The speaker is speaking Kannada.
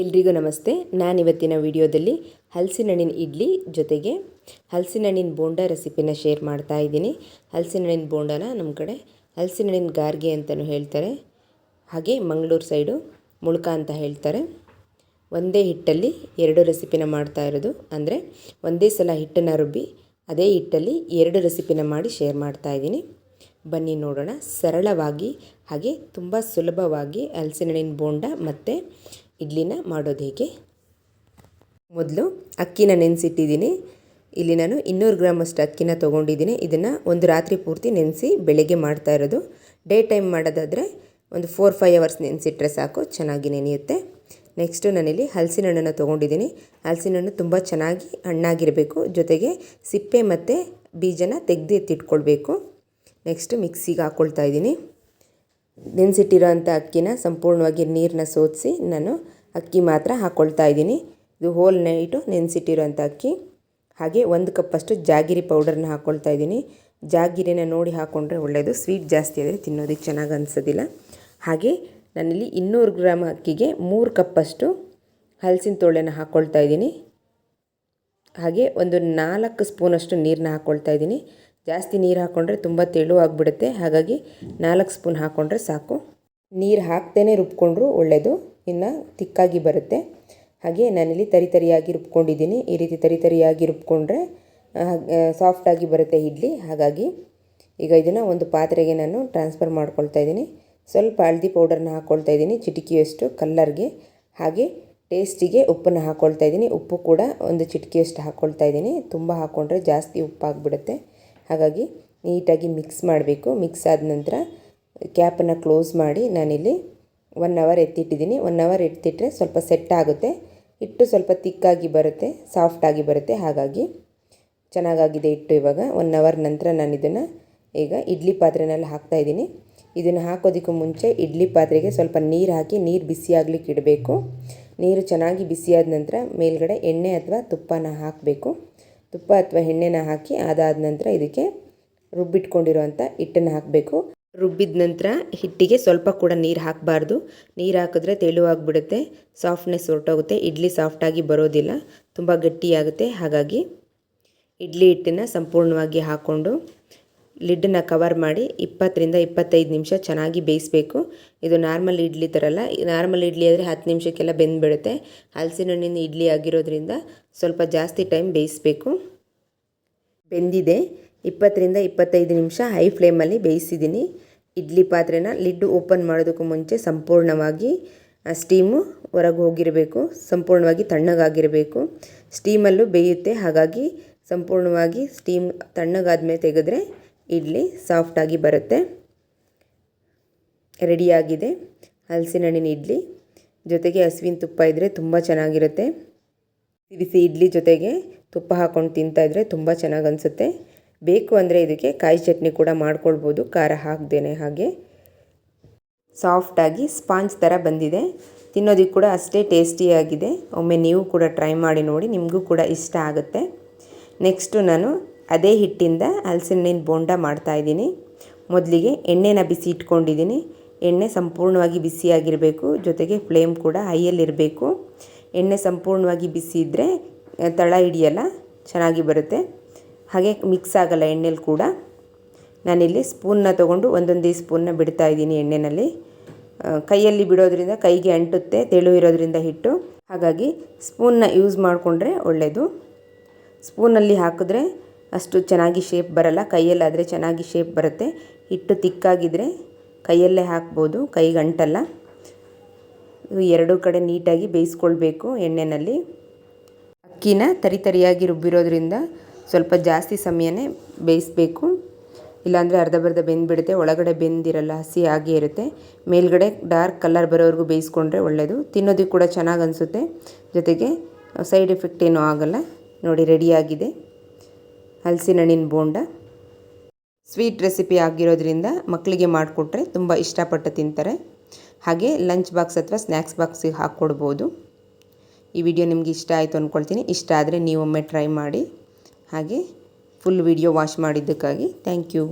ಎಲ್ರಿಗೂ ನಮಸ್ತೆ. ನಾನಿವತ್ತಿನ ವಿಡಿಯೋದಲ್ಲಿ ಹಲಸಿನ ಹಣ್ಣಿನ ಇಡ್ಲಿ ಜೊತೆಗೆ ಹಲಸಿನ ಹಣ್ಣಿನ ಬೋಂಡ ರೆಸಿಪಿನ ಶೇರ್ ಮಾಡ್ತಾ ಇದ್ದೀನಿ. ಹಲಸಿನ ಹಣ್ಣಿನ ಬೋಂಡನ ನಮ್ಮ ಕಡೆ ಹಲಸಿನ ಹಣ್ಣಿನ ಗಾರ್ಗೆ ಅಂತಲೂ ಹೇಳ್ತಾರೆ. ಹಾಗೆ ಮಂಗಳೂರು ಸೈಡು ಮುಳ್ಕ ಅಂತ ಹೇಳ್ತಾರೆ. ಒಂದೇ ಹಿಟ್ಟಲ್ಲಿ ಎರಡು ರೆಸಿಪಿನ ಮಾಡ್ತಾ ಇರೋದು. ಅಂದರೆ ಒಂದೇ ಸಲ ಹಿಟ್ಟನ್ನು ರುಬ್ಬಿ ಅದೇ ಹಿಟ್ಟಲ್ಲಿ ಎರಡು ರೆಸಿಪಿನ ಮಾಡಿ ಶೇರ್ ಮಾಡ್ತಾ ಇದ್ದೀನಿ. ಬನ್ನಿ ನೋಡೋಣ. ಸರಳವಾಗಿ ಹಾಗೆ ತುಂಬ ಸುಲಭವಾಗಿ ಹಲಸಿನ ಹಣ್ಣಿನ ಬೋಂಡ ಮತ್ತು ಇಡ್ಲಿನ ಮಾಡೋದು ಹೇಗೆ? ಮೊದಲು ಅಕ್ಕಿನ ನೆನೆಸಿಟ್ಟಿದ್ದೀನಿ. ಇಲ್ಲಿ ನಾನು ಇನ್ನೂರು ಗ್ರಾಮಷ್ಟು ಅಕ್ಕಿನ ತೊಗೊಂಡಿದ್ದೀನಿ. ಇದನ್ನು ಒಂದು ರಾತ್ರಿ ಪೂರ್ತಿ ನೆನೆಸಿ ಬೆಳಗ್ಗೆ ಮಾಡ್ತಾ ಇರೋದು. ಡೇ ಟೈಮ್ ಮಾಡೋದಾದರೆ ಒಂದು ಫೋರ್ ಫೈವ್ ಅವರ್ಸ್ ನೆನೆಸಿಟ್ರೆ ಸಾಕು, ಚೆನ್ನಾಗಿ ನೆನೆಯುತ್ತೆ. ನೆಕ್ಸ್ಟು ನಾನಿಲ್ಲಿ ಹಲಸಿನ ಹಣ್ಣನ್ನು ತೊಗೊಂಡಿದ್ದೀನಿ. ಹಲಸಿನ ಹಣ್ಣು ತುಂಬ ಚೆನ್ನಾಗಿ ಹಣ್ಣಾಗಿರಬೇಕು. ಜೊತೆಗೆ ಸಿಪ್ಪೆ ಮತ್ತು ಬೀಜನ ತೆಗೆದು ಎತ್ತಿಟ್ಕೊಳ್ಬೇಕು ನೆಕ್ಸ್ಟು ಮಿಕ್ಸಿಗೆ ಹಾಕ್ಕೊಳ್ತಾ ಇದ್ದೀನಿ. ನೆನೆಸಿಟ್ಟಿರೋ ಅಂಥ ಅಕ್ಕಿನ ಸಂಪೂರ್ಣವಾಗಿ ನೀರನ್ನ ಸೋದಿಸಿ ನಾನು ಅಕ್ಕಿ ಮಾತ್ರ ಹಾಕ್ಕೊಳ್ತಾ ಇದ್ದೀನಿ. ಇದು ಹೋಲ್ ನೈಟು ನೆನೆಸಿಟ್ಟಿರೋಂಥ ಅಕ್ಕಿ. ಹಾಗೆ ಒಂದು ಕಪ್ಪಷ್ಟು ಜಾಗಿರಿ ಪೌಡರ್ನ ಹಾಕ್ಕೊಳ್ತಾ ಇದ್ದೀನಿ. ಜಾಗಿರಿನ ನೋಡಿ ಹಾಕ್ಕೊಂಡ್ರೆ ಒಳ್ಳೆಯದು. ಸ್ವೀಟ್ ಜಾಸ್ತಿ ಆದರೆ ತಿನ್ನೋದಕ್ಕೆ ಚೆನ್ನಾಗಿ ಅನಿಸೋದಿಲ್ಲ. ಹಾಗೆ ನನ್ನಲ್ಲಿ ಇನ್ನೂರು ಗ್ರಾಮ್ ಅಕ್ಕಿಗೆ ಮೂರು ಕಪ್ಪಷ್ಟು ಹಲಸಿನ ತೋಳೆನ ಹಾಕ್ಕೊಳ್ತಾ ಇದ್ದೀನಿ. ಹಾಗೆ ಒಂದು ನಾಲ್ಕು ಸ್ಪೂನಷ್ಟು ನೀರನ್ನ ಹಾಕ್ಕೊಳ್ತಾ ಇದ್ದೀನಿ. ಜಾಸ್ತಿ ನೀರು ಹಾಕ್ಕೊಂಡ್ರೆ ತುಂಬ ತೆಳುವಾಗಿಬಿಡುತ್ತೆ ಹಾಗಾಗಿ ನಾಲ್ಕು ಸ್ಪೂನ್ ಹಾಕ್ಕೊಂಡ್ರೆ ಸಾಕು. ನೀರು ಹಾಕ್ತೇನೆ ರುಬ್ಕೊಂಡ್ರು ಒಳ್ಳೆಯದು ಇನ್ನು ತಿಕ್ಕಾಗಿ ಬರುತ್ತೆ. ಹಾಗೆ ನಾನಿಲ್ಲಿ ತರಿ ತರಿಯಾಗಿ ರುಬ್ಕೊಂಡಿದ್ದೀನಿ. ಈ ರೀತಿ ತರಿ ತರಿಯಾಗಿ ರುಬ್ಕೊಂಡ್ರೆ ಸಾಫ್ಟಾಗಿ ಬರುತ್ತೆ ಇಡ್ಲಿ. ಹಾಗಾಗಿ ಈಗ ಇದನ್ನು ಒಂದು ಪಾತ್ರೆಗೆ ನಾನು ಟ್ರಾನ್ಸ್ಫರ್ ಮಾಡ್ಕೊಳ್ತಾ ಇದ್ದೀನಿ. ಸ್ವಲ್ಪ ಹಳದಿ ಪೌಡರ್ನ ಹಾಕ್ಕೊಳ್ತಾ ಇದ್ದೀನಿ ಚಿಟಿಕಿಯಷ್ಟು, ಕಲ್ಲರ್ಗೆ. ಹಾಗೆ ಟೇಸ್ಟಿಗೆ ಉಪ್ಪನ್ನು ಹಾಕ್ಕೊಳ್ತಾ ಇದ್ದೀನಿ. ಉಪ್ಪು ಕೂಡ ಒಂದು ಚಿಟಿಕೆಯಷ್ಟು ಹಾಕ್ಕೊಳ್ತಾ ಇದ್ದೀನಿ. ತುಂಬ ಹಾಕ್ಕೊಂಡ್ರೆ ಜಾಸ್ತಿ ಉಪ್ಪಾಗಿಬಿಡುತ್ತೆ. ಹಾಗಾಗಿ ನೀಟಾಗಿ ಮಿಕ್ಸ್ ಮಾಡಬೇಕು. ಮಿಕ್ಸ್ ಆದ ನಂತರ ಕ್ಯಾಪನ್ನು ಕ್ಲೋಸ್ ಮಾಡಿ ನಾನಿಲ್ಲಿ ಒನ್ ಅವರ್ ಎತ್ತಿಟ್ಟಿದ್ದೀನಿ. ಒನ್ ಅವರ್ ಎತ್ತಿಟ್ಟರೆ ಸ್ವಲ್ಪ ಸೆಟ್ ಆಗುತ್ತೆ. ಹಿಟ್ಟು ಸ್ವಲ್ಪ ತಿಕ್ಕಾಗಿ ಬರುತ್ತೆ ಸಾಫ್ಟಾಗಿ ಬರುತ್ತೆ. ಹಾಗಾಗಿ ಚೆನ್ನಾಗಾಗಿದೆ ಹಿಟ್ಟು ಇವಾಗ. ಒನ್ ಅವರ್ ನಂತರ ನಾನು ಇದನ್ನು ಈಗ ಇಡ್ಲಿ ಪಾತ್ರೆನಲ್ಲಿ ಹಾಕ್ತಾಯಿದ್ದೀನಿ ಇದನ್ನು ಹಾಕೋದಕ್ಕೂ ಮುಂಚೆ ಇಡ್ಲಿ ಪಾತ್ರೆಗೆ ಸ್ವಲ್ಪ ನೀರು ಹಾಕಿ, ನೀರು ಬಿಸಿಯಾಗ್ಲಿಕ್ಕೆ ಇಡಬೇಕು. ನೀರು ಚೆನ್ನಾಗಿ ಬಿಸಿಯಾದ ನಂತರ ಮೇಲ್ಗಡೆ ಎಣ್ಣೆ ಅಥವಾ ತುಪ್ಪನ ಹಾಕಬೇಕು. ತುಪ್ಪ ಅಥವಾ ಎಣ್ಣೆನ ಹಾಕಿ ಅದಾದ ನಂತರ ಇದಕ್ಕೆ ರುಬ್ಬಿಟ್ಕೊಂಡಿರೋವಂಥ ಹಿಟ್ಟನ್ನು ಹಾಕಬೇಕು. ರುಬ್ಬಿದ ನಂತರ ಹಿಟ್ಟಿಗೆ ಸ್ವಲ್ಪ ಕೂಡ ನೀರು ಹಾಕಬಾರ್ದು. ನೀರು ಹಾಕಿದ್ರೆ ತೆಳುವಾಗಿಬಿಡುತ್ತೆ ಸಾಫ್ಟ್ನೆಸ್ ಹೊರಟೋಗುತ್ತೆ. ಇಡ್ಲಿ ಸಾಫ್ಟಾಗಿ ಬರೋದಿಲ್ಲ, ತುಂಬ ಗಟ್ಟಿಯಾಗುತ್ತೆ. ಹಾಗಾಗಿ ಇಡ್ಲಿ ಹಿಟ್ಟನ್ನು ಸಂಪೂರ್ಣವಾಗಿ ಹಾಕ್ಕೊಂಡು ಲಿಡ್ಡನ್ನ ಕವರ್ ಮಾಡಿ ಇಪ್ಪತ್ತರಿಂದ ಇಪ್ಪತ್ತೈದು ನಿಮಿಷ ಚೆನ್ನಾಗಿ ಬೇಯಿಸಬೇಕು. ಇದು ನಾರ್ಮಲ್ ಇಡ್ಲಿ ಥರಲ್ಲ. ನಾರ್ಮಲ್ ಇಡ್ಲಿ ಆದರೆ ಹತ್ತು ನಿಮಿಷಕ್ಕೆಲ್ಲ ಬೆಂದ್ಬಿಡುತ್ತೆ. ಹಲಸಿನ ಹಣ್ಣಿನ ಇಡ್ಲಿ ಆಗಿರೋದ್ರಿಂದ ಸ್ವಲ್ಪ ಜಾಸ್ತಿ ಟೈಮ್ ಬೇಯಿಸಬೇಕು. ಬೆಂದಿದೆ. ಇಪ್ಪತ್ತರಿಂದ ಇಪ್ಪತ್ತೈದು ನಿಮಿಷ ಹೈ ಫ್ಲೇಮಲ್ಲಿ ಬೇಯಿಸಿದ್ದೀನಿ. ಇಡ್ಲಿ ಪಾತ್ರೆನ ಲಿಡ್ ಓಪನ್ ಮಾಡೋದಕ್ಕೂ ಮುಂಚೆ ಸಂಪೂರ್ಣವಾಗಿ ಸ್ಟೀಮು ಹೊರಗೆ ಹೋಗಿರಬೇಕು. ಸಂಪೂರ್ಣವಾಗಿ ತಣ್ಣಗಾಗಿರಬೇಕು. ಸ್ಟೀಮಲ್ಲೂ ಬೇಯುತ್ತೆ. ಹಾಗಾಗಿ ಸಂಪೂರ್ಣವಾಗಿ ಸ್ಟೀಮ್ ತಣ್ಣಗಾದ್ಮೇಲೆ ತೆಗೆದ್ರೆ ಇಡ್ಲಿ ಸಾಫ್ಟಾಗಿ ಬರುತ್ತೆ. ರೆಡಿಯಾಗಿದೆ ಹಲಸಿನ ಹಣ್ಣಿನ ಇಡ್ಲಿ. ಜೊತೆಗೆ ಹಸುವಿನ ತುಪ್ಪ ಇದ್ದರೆ ತುಂಬ ಚೆನ್ನಾಗಿರುತ್ತೆ. ಬಿಸಿ ಇಡ್ಲಿ ಜೊತೆಗೆ ತುಪ್ಪ ಹಾಕ್ಕೊಂಡು ತಿಂತಾಯಿದ್ರೆ ತುಂಬ ಚೆನ್ನಾಗಿ ಅನಿಸುತ್ತೆ. ಬೇಕು ಅಂದರೆ ಇದಕ್ಕೆ ಕಾಯಿ ಚಟ್ನಿ ಕೂಡ ಮಾಡ್ಕೊಳ್ಬೋದು. ಖಾರ ಹಾಕ್ದೇನೆ ಹಾಗೆ. ಸಾಫ್ಟಾಗಿ ಸ್ಪಾಂಜ್ ಥರ ಬಂದಿದೆ. ತಿನ್ನೋದಕ್ಕೆ ಕೂಡ ಅಷ್ಟೇ ಟೇಸ್ಟಿಯಾಗಿದೆ ಒಮ್ಮೆ ನೀವು ಕೂಡ ಟ್ರೈ ಮಾಡಿ ನೋಡಿ, ನಿಮಗೂ ಕೂಡ ಇಷ್ಟ ಆಗುತ್ತೆ. ನೆಕ್ಸ್ಟು ನಾನು ಅದೇ ಹಿಟ್ಟಿಂದ ಹಲಸಿನ ಬೋಂಡ ಮಾಡ್ತಾಯಿದ್ದೀನಿ ಮೊದಲಿಗೆ ಎಣ್ಣೆನ ಬಿಸಿ ಇಟ್ಕೊಂಡಿದ್ದೀನಿ. ಎಣ್ಣೆ ಸಂಪೂರ್ಣವಾಗಿ ಬಿಸಿಯಾಗಿರಬೇಕು. ಜೊತೆಗೆ ಫ್ಲೇಮ್ ಕೂಡ ಹೈಯಲ್ಲಿರಬೇಕು. ಎಣ್ಣೆ ಸಂಪೂರ್ಣವಾಗಿ ಬಿಸಿ ಇದ್ದರೆ ತಳ ಹಿಡಿಯಲ್ಲ, ಚೆನ್ನಾಗಿ ಬರುತ್ತೆ. ಹಾಗೆ ಮಿಕ್ಸ್ ಆಗಲ್ಲ ಎಣ್ಣೆಲಿ ಕೂಡ. ನಾನಿಲ್ಲಿ ಸ್ಪೂನ್ನ ತೊಗೊಂಡು ಒಂದೊಂದೇ ಸ್ಪೂನ್ನ ಬಿಡ್ತಾ ಇದ್ದೀನಿ ಎಣ್ಣೆಯಲ್ಲಿ ಕೈಯಲ್ಲಿ ಬಿಡೋದ್ರಿಂದ ಕೈಗೆ ಅಂಟುತ್ತೆ, ತೆಳು ಇರೋದ್ರಿಂದ ಹಿಟ್ಟು. ಹಾಗಾಗಿ ಸ್ಪೂನ್ನ ಯೂಸ್ ಮಾಡಿಕೊಂಡ್ರೆ ಒಳ್ಳೆಯದು ಸ್ಪೂನಲ್ಲಿ ಹಾಕಿದ್ರೆ ಅಷ್ಟು ಚೆನ್ನಾಗಿ ಶೇಪ್ ಬರಲ್ಲ. ಕೈಯಲ್ಲಾದರೆ ಚೆನ್ನಾಗಿ ಶೇಪ್ ಬರುತ್ತೆ. ಹಿಟ್ಟು ತಿಕ್ಕಾಗಿದ್ದರೆ ಕೈಯಲ್ಲೇ ಹಾಕ್ಬೋದು, ಕೈ ಗಂಟಲ್ಲ. ಎರಡೂ ಕಡೆ ನೀಟಾಗಿ ಬೇಯಿಸ್ಕೊಳ್ಬೇಕು ಎಣ್ಣೆಯಲ್ಲಿ ಅಕ್ಕಿನ ತರಿತರಿಯಾಗಿ ರುಬ್ಬಿರೋದ್ರಿಂದ ಸ್ವಲ್ಪ ಜಾಸ್ತಿ ಸಮಯನೇ ಬೇಯಿಸಬೇಕು. ಇಲ್ಲಾಂದರೆ ಅರ್ಧ ಬರ್ಧ ಬೆಂದುಬಿಡುತ್ತೆ. ಒಳಗಡೆ ಬೆಂದಿರಲ್ಲ, ಹಸಿ ಆಗೇ ಇರುತ್ತೆ. ಮೇಲ್ಗಡೆ ಡಾರ್ಕ್ ಕಲರ್ ಬರೋವರೆಗೂ ಬೇಯಿಸ್ಕೊಂಡ್ರೆ ಒಳ್ಳೆಯದು ತಿನ್ನೋದಕ್ಕೆ ಕೂಡ ಚೆನ್ನಾಗಿ ಅನಿಸುತ್ತೆ. ಜೊತೆಗೆ, ಸೈಡ್ ಎಫೆಕ್ಟ್ ಏನೂ ಆಗೋಲ್ಲ. ನೋಡಿ ರೆಡಿಯಾಗಿದೆ ಹಲಸಿನ ಹಣ್ಣಿನ ಬೋಂಡ. ಸ್ವೀಟ್ ರೆಸಿಪಿ ಆಗಿರೋದ್ರಿಂದ ಮಕ್ಕಳಿಗೆ ಮಾಡಿಕೊಟ್ರೆ ತುಂಬ ಇಷ್ಟಪಟ್ಟು ತಿಂತಾರೆ. ಹಾಗೆ ಲಂಚ್ ಬಾಕ್ಸ್ ಅಥವಾ ಸ್ನ್ಯಾಕ್ಸ್ ಬಾಕ್ಸಿಗೆ ಹಾಕ್ಕೊಡ್ಬೋದು ಈ ವಿಡಿಯೋ ನಿಮಗೆ ಇಷ್ಟ ಆಯಿತು ಅಂದ್ಕೊಳ್ತೀನಿ ಇಷ್ಟ ಆದರೆ ನೀವೊಮ್ಮೆ ಟ್ರೈ ಮಾಡಿ. ಹಾಗೆ ಫುಲ್ ವಿಡಿಯೋ ವಾಚ್ ಮಾಡಿದ್ದಕ್ಕಾಗಿ ಥ್ಯಾಂಕ್ ಯು